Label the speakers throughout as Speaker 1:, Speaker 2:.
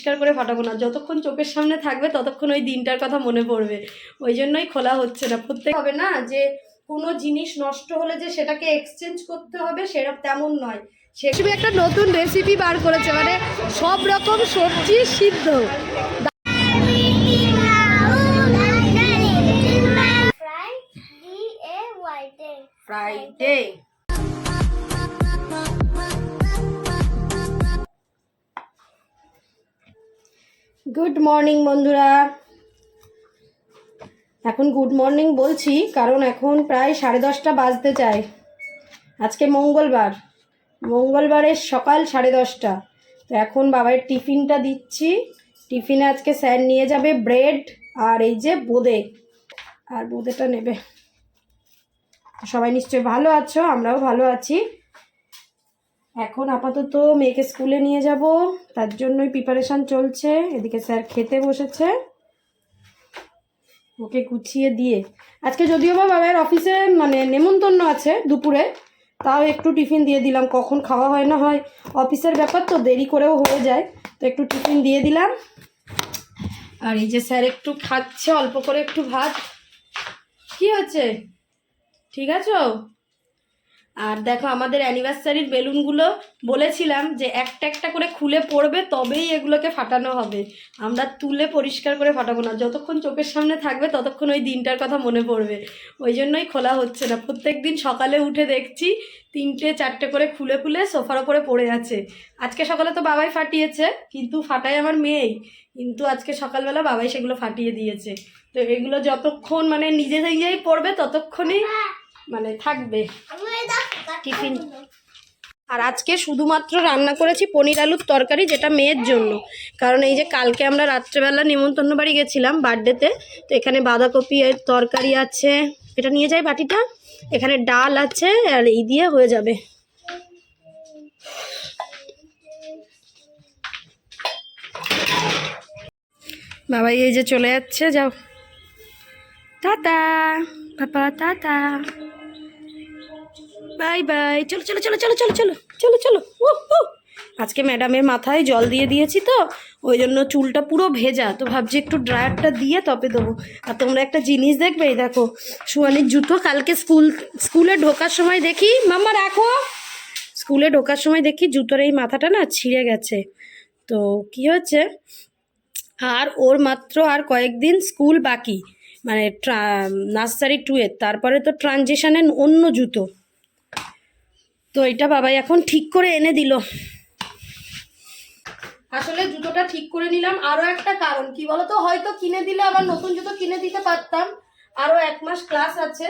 Speaker 1: পরিষ্কার করে ফাটাবো না। যতক্ষণ চোখের সামনে থাকবে ততক্ষণ ওই দিনটার কথা মনে পড়বে। ওই জন্যই খোলা হচ্ছে না। প্রত্যেক হবে না যে কোনো জিনিস নষ্ট হলে যে সেটাকে এক্সচেঞ্জ করতে হবে সেরকম তেমন নয়। সে একটা নতুন রেসিপি বার করেছে মানে সব রকম সবজি সিদ্ধ। ফ্রাইডে গুড মর্নিং বন্ধুরা। এখন গুড মর্নিং বলছি, কারণ এখন প্রায় সাড়ে দশটা বাজতে চায় আজকে মঙ্গলবার। মঙ্গলবারের সকাল সাড়ে দশটা। তো এখন বাবার টিফিনটা দিচ্ছি। টিফিনে আজকে স্যার নিয়ে যাবে ব্রেড আর এই যে বোঁদে। আর বোঁদেটা নেবে। সবাই নিশ্চয়ই ভালো আছো, আমরাও ভালো আছি। এখন আপাতত মেয়েকে স্কুলে নিয়ে যাব। তার জন্যই প্রিপারেশান চলছে। এদিকে স্যার খেতে বসেছে। ওকে গুছিয়ে দিয়ে। আজকে যদিও বা বাবার অফিসে মানে নেমন্তন্ন আছে দুপুরে, তাও একটু টিফিন দিয়ে দিলাম। কখন খাওয়া হয় না হয়, অফিসের ব্যাপার তো দেরি করেও হয়ে যায়, তো একটু টিফিন দিয়ে দিলাম। আর এই যে স্যার একটু খাচ্ছে, অল্প করে একটু ভাত। কি হচ্ছে? ঠিক আছো? আর দেখো আমাদের অ্যানিভার্সারির বেলুনগুলো বলেছিলাম যে একটা একটা করে খুলে পড়বে, তবেই এগুলোকে ফাটানো হবে। আমরা তুলে পরিষ্কার করে ফাটাবো না। যতক্ষণ চোখের সামনে থাকবে, ততক্ষণ ওই দিনটার কথা মনে পড়বে। ওই জন্যই খোলা হচ্ছে না। প্রত্যেক দিন সকালে উঠে দেখছি তিনটে, চারটে করে খুলে খুলে সোফার ওপরে পড়ে আছে। আজকে সকালে তো বাবাই ফাটিয়েছে, কিন্তু ফাটাই আমার মেয়েই। কিন্তু আজকে সকালবেলা বাবাই সেগুলো ফাটিয়ে দিয়েছে। তো এগুলো যতক্ষণ মানে নিজে নিজেই পড়বে, ততক্ষণই মানে থাকবে। টিফিন। আর আজকে শুধুমাত্র রান্না করেছি পনির আলুর তরকারি যেটা মেয়ের জন্য। কারণ এই যে কালকে আমরা রাত্রেবেলা নেমন্তন্ন বাড়ি গেছিলাম বার্থডেতে তো এখানে বাঁধাকপি তরকারি আছে। এটা নিয়ে যাই বাটিটা। এখানে ডাল আছে আর এই দিয়ে হয়ে যাবে। বাবাই এই যে চলে যাচ্ছে যাও। Tata papa tata. Bye bye. চলো চলো চলো চলো চলো চলো চলো চলো। আজকে ম্যাডামের মাথায় জল দিয়ে দিয়েছি তো, ওই জন্য চুলটা পুরো ভেজা। তো ভাবছি একটু ড্রায়ারটা দিয়ে তপে দেবো। আর তোমরা একটা জিনিস দেখবে, এই দেখো, সুয়ানির জুতো কালকে স্কুল, স্কুলে ঢোকার সময় দেখি, মাম্মা রাখো। স্কুলে ঢোকার সময় দেখি জুতোর এই মাথাটা না ছিঁড়ে গেছে। তো কি হচ্ছে? আর ওর মাত্র আর কয়েকদিন স্কুল বাকি মানে ট্রা, নার্সারি টুয়ের তারপরে তো ট্রানজেকশানের অন্য জুতো। তো এটা বাবাই এখন ঠিক করে এনে দিল। আসলে জুতোটা ঠিক করে নিলাম। আরও একটা কারণ, কি বলতো? হয়তো কিনে দিলে আবার নতুন জুতো কিনে দিতে পারতাম। আরও এক মাস ক্লাস আছে।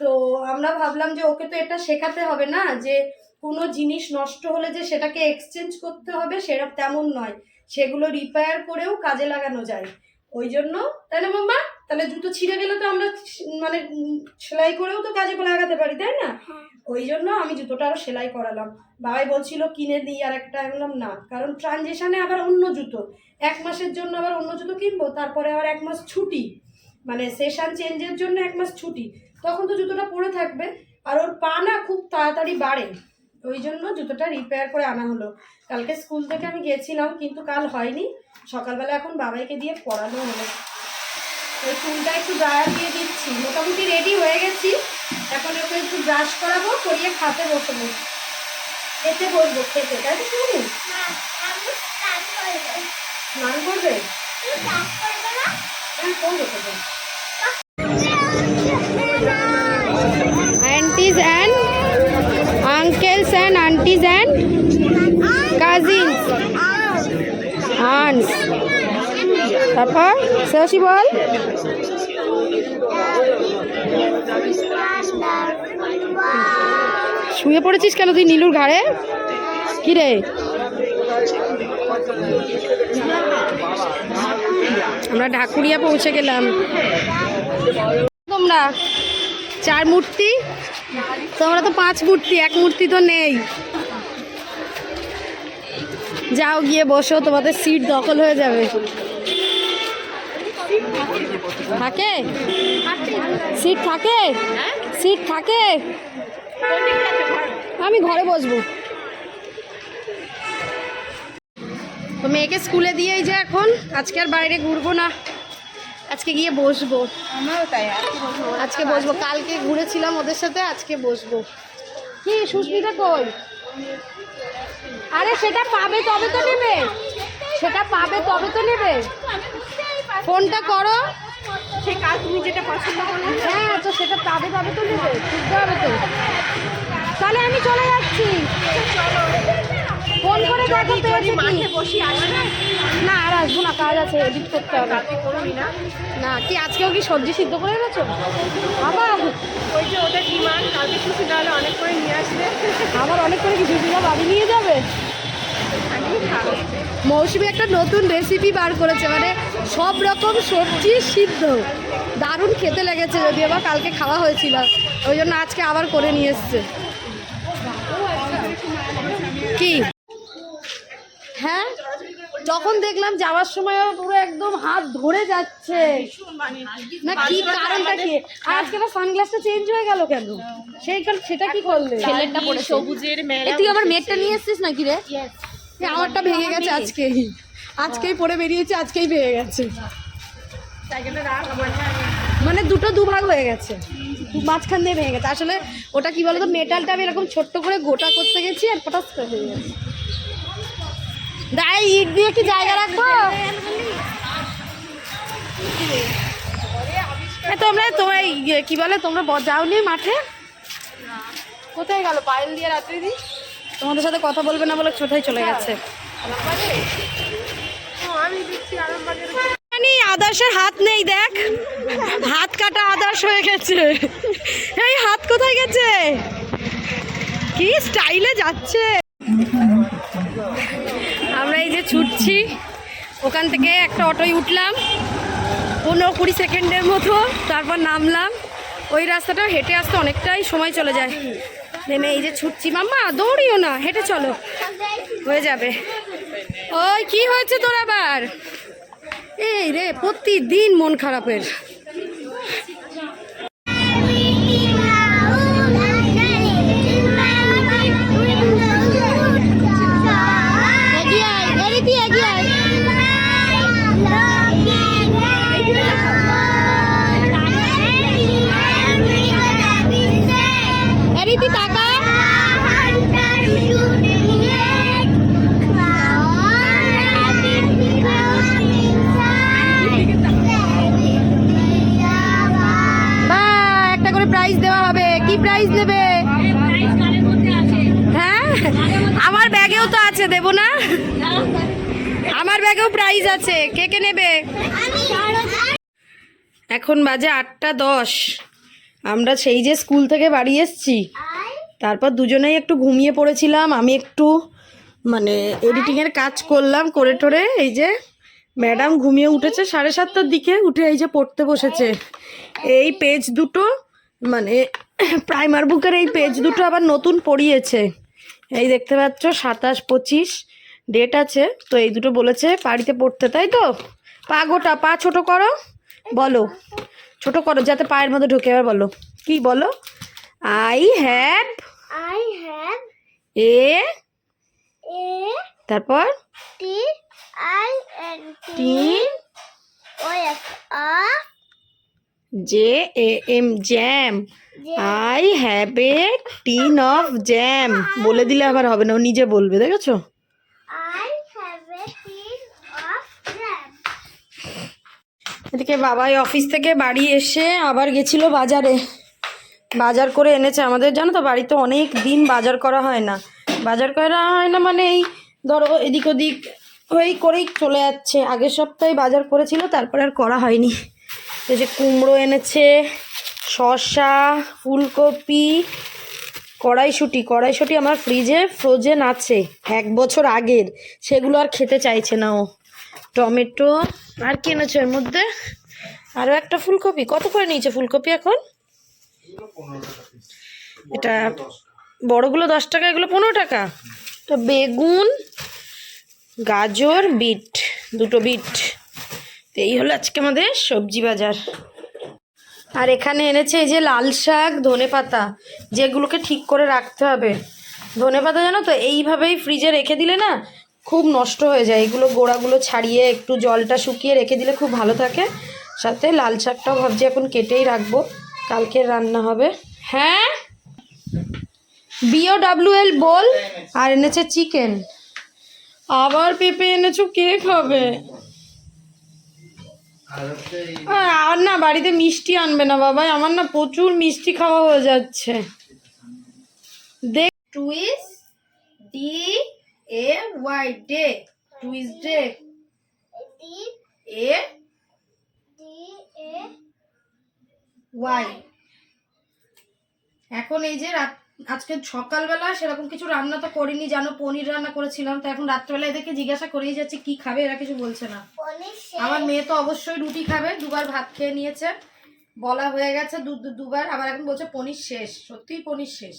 Speaker 1: তো আমরা ভাবলাম যে ওকে তো এটা শেখাতে হবে না, যে কোনো জিনিস নষ্ট হলে যে সেটাকে এক্সচেঞ্জ করতে হবে সেরকম তেমন নয়। সেগুলো রিপেয়ার করেও কাজে লাগানো যায়। ওই জন্য তাই না মাম্মা তাহলে জুতো ছিঁড়ে গেলে তো আমরা মানে সেলাই করেও তো কাজে লাগাতে পারি তাই না? ওই জন্য আমি জুতোটা আরও সেলাই করালাম। বাবাই বলছিল কিনে দিই আর একটা। আমি বললাম না কারণ ট্রানজেকশানে আবার অন্য জুতো। এক মাসের জন্য আবার অন্য জুতো কিনবো তারপরে আবার এক মাস ছুটি। মানে সেশন চেঞ্জের জন্য এক মাস ছুটি। তখন তো জুতোটা পরে থাকবে। আর ওর পা না খুব তাড়াতাড়ি বাড়ে। ওই জন্য জুতোটা রিপেয়ার করে আনা হলো। কালকে স্কুল থেকে আমি গেছিলাম, কিন্তু কাল হয়নি। সকালবেলা এখন বাবাইকে দিয়ে পড়ানো হলো। ওই চুলটা একটু ড্রায়ার দিয়ে দিচ্ছি। মোটামুটি রেডি হয়ে গেছি। এখন ওকে একটু ব্রাশ করাবো, করিয়ে খাতে বসবো। খেতে বসবো, খেতে, তাই তো শুনি? স্নান করবে? হ্যাঁ করব and uncles and aunties and cousins. Aunts. তারপর শেষি বল শুয়ে পড়েছিস কেন তুই নীলুর ঘাড়ে? কি রে? আমরা ঢাকুরিয়া পৌঁছে গেলাম। তোমরা, চার মূর্তি তোমরা তো পাঁচ মূর্তি, এক মূর্তি তো নেই। যাও গিয়ে বসো, তোমাদের সিট দখল হয়ে যাবে। থাকে? সিট থাকে? সিট থাকে? আমি ঘরে বসবো। তো মেয়েকে স্কুলে দিয়েই যে এখন, আজকে আর বাইরে ঘুরবো না। আজকে গিয়ে বসবো।
Speaker 2: আমারও তাই আজকে বসবো।
Speaker 1: কালকে ঘুরেছিলাম ওদের সাথে আজকে বসবো। কি সুস্মিতা কই? আরে সেটা পাবে তবে তো নেবে। সেটা পাবে তবে তো নেবে। ফোনটা করো।
Speaker 2: সে কাজ তুমি যেটা পছন্দ করবে
Speaker 1: হ্যাঁ তো সেটা পাবে তবে তো নেবে। বুঝতে হবে তো। তাহলে আমি চলে যাচ্ছি।
Speaker 2: বসি আসবে?
Speaker 1: না আর আসব না কাজ আছে এডিট করতে হবে।
Speaker 2: না?
Speaker 1: না কি আজকেও কি সবজি সিদ্ধ করে এনেছো? আবার
Speaker 2: ওই যে ওদের ডিমান্ড কালকে ছুটি না হলে অনেক করে নিয়ে আসবে।
Speaker 1: আমার অনেক করে কিছু দিনা বাড়ি নিয়ে যাবে? মৌসুমি একটা নতুন রেসিপি বার করেছে মানে সব রকম সবজি সিদ্ধ। দারুণ খেতে লেগেছে যদি আবার কালকে খাওয়া হয়েছিল ওই জন্য আজকে আবার করে নিয়ে এসছে। কি? হ্যাঁ? যখন দেখলাম যাওয়ার সময় পুরো একদম হাত ধরে যাচ্ছে। না কি কারণটা কি? আর আজকে আবার সানগ্লাসটা চেঞ্জ হয়ে গেল কেন? সেই কারণ সেটা কি করলে?
Speaker 2: ছেলেটা পড়ে সবুজের
Speaker 1: এ,
Speaker 2: মেলা
Speaker 1: তুই আবার মেঘটা নিয়ে এসছিস নাকি রে? আমারটা ভেঙে গেছে আজকেই। আজকেই পরে বেরিয়েছে আজকেই ভেঙে গেছে।
Speaker 2: আমার
Speaker 1: মানে দুটো দুভাগ হয়ে গেছে। মাঝখান দিয়ে ভেঙে গেছে। আসলে ওটা কি বলতো? মেটালটা আমি এরকম ছোট্ট করে গোটা করতে গেছি আর পটাস করে হয়ে গেছে। দায় ইট দিয়ে কি জায়গা রাখব? তোমরা তোমরা কি বলে, তোমরা যাওনি মাঠে? কোথায় গেল? পায়েল দিয়ে রাত্রি দি তোমাদের সাথে কথা বলবে না বলে কোথায় চলে গেছে? আদার্সের হাত নেই, দেখ। হাত কাটা আদার্স হয়ে গেছে। এই হাত কোথায় গেছে? কি স্টাইলে যাচ্ছে? ছুটছি। ওখান থেকে একটা অটোয় উঠলাম। পনেরো কুড়ি সেকেন্ডের মতো তারপর নামলাম। ওই রাস্তাটা হেঁটে আসতে অনেকটাই সময় চলে যায়। নেমে এই যে ছুটছি, মাম্মা, দৌড়িও না, হেঁটে চলো। হয়ে যাবে। ওই, কি হয়েছে তোর আবার? এই রে, প্রতিদিন মন খারাপের। দেব না? আমার ব্যাগেও প্রাইজ আছে। কে কে নেবে? এখন বাজে আটটা দশ। আমরা সেই যে স্কুল থেকে বাড়ি এসছি, তারপর দুজনেই একটু ঘুমিয়ে পড়েছিলাম, আমি একটু মানে এডিটিংয়ের কাজ করলাম, করে টোরে এই যে ম্যাডাম ঘুমিয়ে উঠেছে সাড়ে সাতটার দিকে, উঠে এই যে পড়তে বসেছে। এই পেজ দুটো মানে প্রাইমার বুকের এই পেজ দুটো আবার নতুন পড়িয়েছে। এই দেখতে পাচ্ছ সাতাশ পঁচিশ ডেট আছে। তো এই দুটো বলেছে বাড়িতে পড়তে তাই তো? পা গোটা পা ছোট করো বলো। ছোট করো যাতে পায়ের মধ্যে ঢুকে। এবার বলো কি বলো? I have
Speaker 3: I have
Speaker 1: a
Speaker 3: a
Speaker 1: তারপর?
Speaker 3: T I T
Speaker 1: T
Speaker 3: F A
Speaker 1: J A M jam I have a tin of jam বলে দিলে আবার হবে না ও নিজে বলবে দেখেছ?
Speaker 3: I have a tin of jam.
Speaker 1: এদিকে বাবাই অফিস থেকে বাড়ি এসে আবার গেছিল বাজারে। বাজার করে এনেছে। আমাদের জানো তো বাড়িতে অনেক দিন বাজার করা হয় না। বাজার করা হয় না মানে এই ধরো এদিক ওদিক ওই করেই চলে যাচ্ছে। আগের সপ্তাহে বাজার করেছিল তারপরে আর করা হয়নি। এই যে কুমড়ো এনেছে, শসা, ফুলকপি, কড়াইশুটি। কড়াইশুটি আমার ফ্রিজে ফ্রোজেন আছে, এক বছর আগের। সেগুলো আর খেতে চাইছে না ও। টমেটো, আর কি এনেছো এর মধ্যে? আরও একটা ফুলকপি। কত করে নিয়েছে ফুলকপি এখন? এটা বড়গুলো দশ টাকা, এগুলো পনেরো টাকা। তো বেগুন, গাজর, বিট, দুটো বিট। এই হলো আজকে আমাদের সবজি বাজার। আর এখানে এনেছে এই যে লাল শাক, ধনে পাতা, যেগুলোকে ঠিক করে রাখতে হবে। ধনে পাতা জানো তো, এইভাবেই ফ্রিজে রেখে দিলে না খুব নষ্ট হয়ে যায়। এগুলো গোড়াগুলো ছাড়িয়ে একটু জলটা শুকিয়ে রেখে দিলে খুব ভালো থাকে। সাথে লাল শাকটাও ভাবছি এখন কেটেই রাখব। কালকে রান্না হবে। হ্যাঁ? বিও ডাব্লিউ এল বল। আর এনেছে চিকেন আবার পেঁপে এনেছো, কে খাবে? আর না বাড়িতে মিষ্টি আনবে না বাবা আমার না প্রচুর মিষ্টি খাওয়া হয়ে যাচ্ছে। দেখ Tues D A Y day Tuesday
Speaker 3: D
Speaker 1: A
Speaker 3: D A
Speaker 1: Y এখন এই যে রাত আজকে সকালবেলা সেরকম কিছু রান্না তো করিনি জানো পনির রান্না করেছিলাম তো এখন রাত্রেবেলা এদেরকে জিজ্ঞাসা করেই যাচ্ছে কি খাবে এরা কিছু বলছে না। আমার মেয়ে তো অবশ্যই রুটি খাবে দুবার ভাত খেয়ে নিয়েছে বলা হয়ে গেছে দুবার আবার এখন বলছে পনির শেষ সত্যিই পনির শেষ।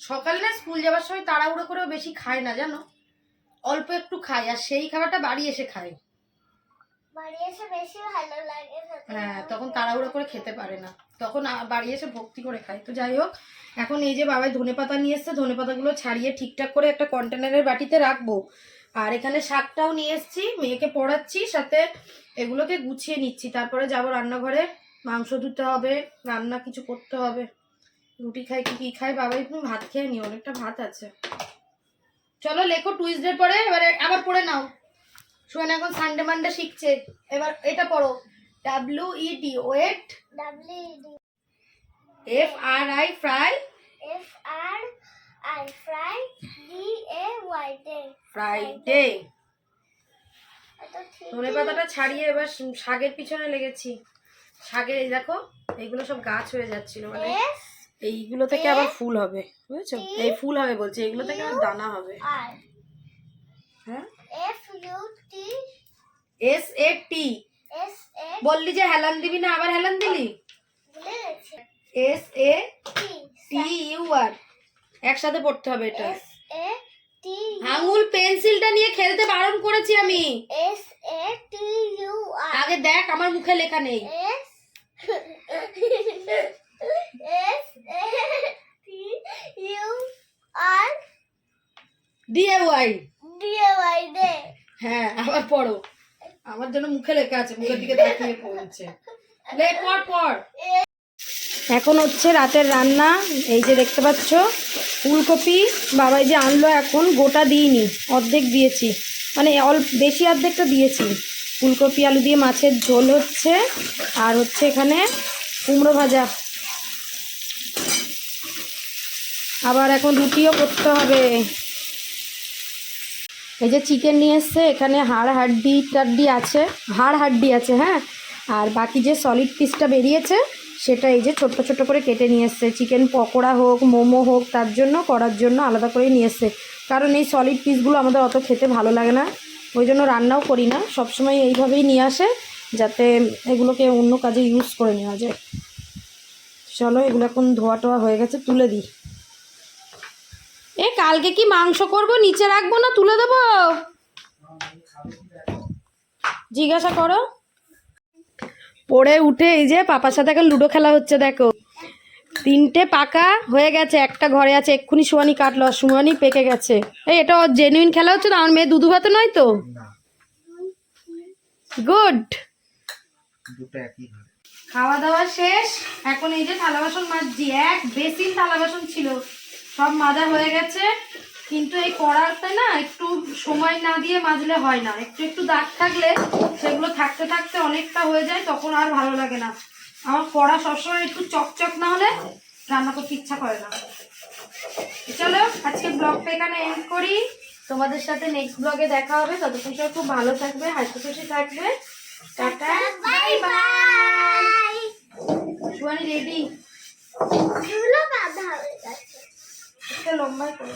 Speaker 1: সকালে না স্কুল যাওয়ার সময় তাড়াহুড়ো করেও বেশি খায় না জানো? অল্প একটু খায় আর সেই খাবারটা বাড়ি এসে খায়।
Speaker 3: বাড়ি এসে বেশি ভালো লাগে
Speaker 1: হ্যাঁ তখন তাড়াহুড়ো করে খেতে পারে না। তখন বাড়ি এসে ভক্তি করে খায়। তো যাই হোক, এখন এই যে বাবাই ধনে পাতা নিয়ে এসছে, ধনে পাতাগুলো ছাড়িয়ে ঠিকঠাক করে একটা কন্টেনারের বাটিতে রাখব। আর এখানে শাকটাও নিয়ে এসছি, মেয়েকে পড়াচ্ছি, সাথে এগুলোকে গুছিয়ে নিচ্ছি। তারপরে যাব রান্নাঘরে, মাংস ধুতে হবে, রান্না কিছু করতে হবে। রুটি খাই, কি, কী খাই, বাবাই তুমি ভাত খেয়ে নিও অনেকটা ভাত আছে। চলো, লেখো টুইসডে পরে, এবারে আবার পড়ে নাও। শুনে এখন সানডে মানডে শিখছে। এবার এটা পড়ো। W E D Wed F R I Fri
Speaker 3: F R I Fri D A Y day
Speaker 1: Friday ধনে পাতাটা ছাড়িয়ে এবার শাকের পিছনে লেগেছি। শাকের এই দেখো এইগুলো সব গাছ হয়ে যাচ্ছিল মানে এইগুলো থেকে আবার ফুল হবে বুঝেছ? এই ফুল হবে বলছি এগুলো থেকে আবার দানা হবে। হ্যাঁ? এস এ টি বললি যে হেলান দিবি না আবার হেলান দিলি? এস এ
Speaker 3: টি
Speaker 1: ইউ আর একসাথে পড়তে হবে এটা।
Speaker 3: এ
Speaker 1: আঙুল পেন্সিলটা নিয়ে খেলতে বারণ করেছি আমি।
Speaker 3: এস এ টি ইউ আর
Speaker 1: আগে দেখ আমার মুখে লেখা নেই।
Speaker 3: S S A T U R
Speaker 1: D A Y
Speaker 3: D A Y day
Speaker 1: হ্যাঁ আবার পড়ো। আমার জন্য মুখে লেখা আছে, মুখের দিকে তাকিয়ে পড় এখন হচ্ছে রাতের রান্না, এই যে দেখতে পাচ্ছ, ফুলকপি বাবাই যে আনলো এখন, গোটা দিইনি, অর্ধেক দিয়েছি। মানে অল্প বেশি অর্ধেকটা দিয়েছি। ফুলকপি, আলু দিয়ে মাছের ঝোল হচ্ছে, আর হচ্ছে এখানে কুমড়ো ভাজা। আবার এখন রুটিও করতে হবে। এই যে চিকেন নিয়ে এসছে, এখানে হাড় হাড্ডি টাড্ডি আছে, হাড় হাড্ডি আছে হ্যাঁ? আর বাকি যে সলিড পিসটা বেরিয়েছে, সেটা এই যে ছোট্ট ছোট্ট করে কেটে নিয়ে এসছে। চিকেন পকোড়া হোক, মোমো হোক, তার জন্য, করার জন্য আলাদা করেই নিয়ে এসছে। কারণ এই সলিড পিসগুলো আমাদের অত খেতে ভালো লাগে না। ওই জন্য রান্নাও করি না, সবসময় এইভাবেই নিয়ে আসে, যাতে এগুলোকে অন্য কাজে ইউজ করে নেওয়া যায়। চলো, এগুলো এখন ধোয়া টোয়া হয়ে গেছে, তুলে দিই। এ কালকে কি মাংস করব? নিচে রাখব না? তুলে দেবো? জিজ্ঞাসা করো। পড়ে উঠে এই যে পাপার সাথে এখন লুডো খেলা হচ্ছে দেখো। তিনটে পাকা হয়ে গেছে একটা ঘরে আছে এক্ষুনি সুয়ানি কাটলো আর সুয়ানি পেকে গেছে। এই এটা জেনুইন খেলা হচ্ছে না আমার মেয়ে দুধু ভাতে নয় তো? গুড খাওয়া দাওয়া শেষ এখন এই যে থালা বাসন মাজছি এক বেসিন থালা বাসন ছিল। সব মাজা হয়ে গেছে কিন্তু এই কড়াতে না একটু সময় না দিয়ে মাজলে হয় না। একটু একটু দাগ থাকলে সেগুলো থাকতে থাকতে অনেকটা হয়ে যায় তখন আর ভালো লাগে না। আমার কড়া সবসময় একটু চকচক না হলে রান্না করতে ইচ্ছা করে না। চলো আজকে ব্লগটা এখানে এন্ড করি। তোমাদের সাথে নেক্সট ব্লগে দেখা হবে। ততক্ষণ সবাই খুব ভালো থাকবে হাসি খুশি থাকবে। টাটা বাই বাই রেডি
Speaker 3: বাঁধা হয়ে গেছে।
Speaker 1: লম্বাই করে